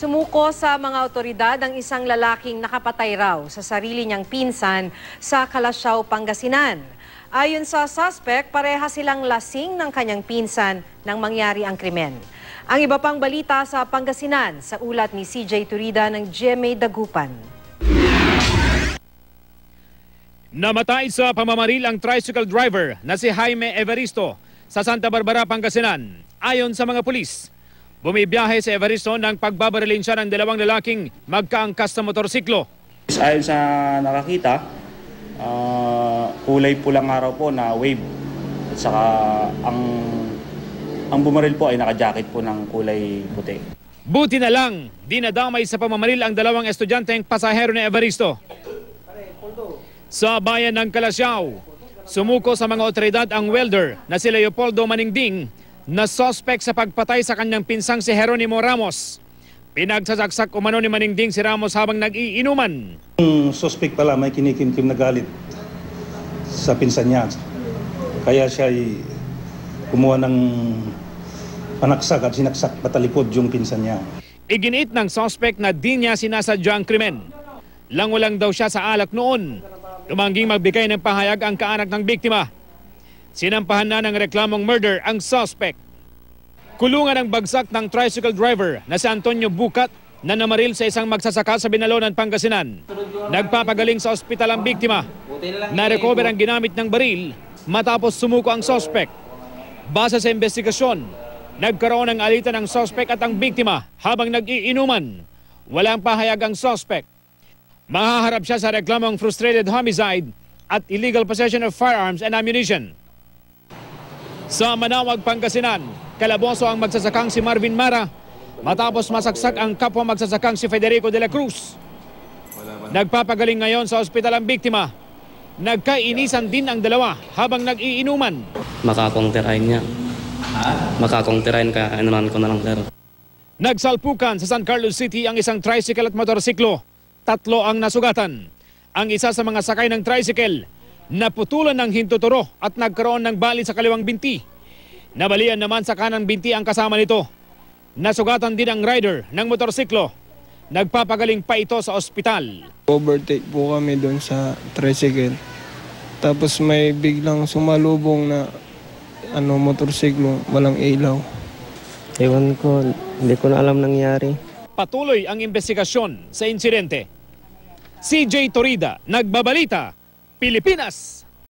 Sumuko sa mga otoridad ang isang lalaking nakapatay raw sa sarili niyang pinsan sa Kalasyaw, Pangasinan. Ayon sa suspect, pareha silang lasing ng kanyang pinsan nang mangyari ang krimen. Ang iba pang balita sa Pangasinan sa ulat ni CJ Turida ng GMA Dagupan. Namatay sa pamamaril ang tricycle driver na si Jaime Evaristo sa Santa Barbara, Pangasinan. Ayon sa mga pulis, bumibiyahe si Evaristo nang pagbabarilin siya ng dalawang lalaking magkaangkas sa motorsiklo. Ayon sa nakakita, ah, kulay pulang araw po na wave. At saka ang ang bumaril po ay naka-jacket po ng kulay puti. Buti na lang, di nadamay sa pamamaril ang dalawang estudyanteng pasahero ni Evaristo. Sa bayan ng Kalasyaw, sumuko sa mga otoridad ang welder na si Leopoldo Maningding na sospek sa pagpatay sa kanyang pinsang si Jeronimo Ramos. Pinagsasaksak umano ni Maningding si Ramos habang nag-iinuman. Yung suspect pala may kinikimkim na galit sa pinsan niya. Kaya siya ay kumuha ng panaksak at sinaksak patalikod yung pinsan niya. Iginiit ng sospek na di niya sinasadya ang krimen. Langulang daw siya sa alak noon. Tumangging magbigay ng pahayag ang kaanak ng biktima. Sinampahan na ng reklamong murder ang suspect. Kulungan ang bagsak ng tricycle driver na si Antonio Bukat na namaril sa isang magsasaka sa Binalonan, Pangasinan. Nagpapagaling sa ospital ang biktima. Na-recover ang ginamit ng baril matapos sumuko ang suspect. Base sa investigasyon, nagkaroon ng alitan ng suspect at ang biktima habang nag-iinuman. Walang pahayag ang suspect. Mahaharap siya sa reklamong frustrated homicide at illegal possession of firearms and ammunition. Sa Manawag, Pangasinan, kalaboso ang magsasakang si Marvin Mara matapos masaksak ang kapwa magsasakang si Federico de la Cruz. Nagpapagaling ngayon sa ospital ang biktima. Nagkainisan din ang dalawa habang nag-iinuman. makakongtirain niya. Makakongtirain ka, ano naman ko na lang sir. Nagsalpukan sa San Carlos City ang isang tricycle at motorsiklo. Tatlo ang nasugatan. Ang isa sa mga sakay ng tricycle, naputulan ng hintuturo at nagkaroon ng bali sa kaliwang binti. Nabalian naman sa kanang binti ang kasama nito. Nasugatan din ang rider ng motorsiklo. Nagpapagaling pa ito sa ospital. Overtake po kami doon sa tricycle. Tapos may biglang sumalubong na ano motorsiklo, walang ilaw. Ewan ko, hindi ko na alam nangyari. Patuloy ang investigasyon sa insidente. CJ Torida, Nagbabalita, Pilipinas.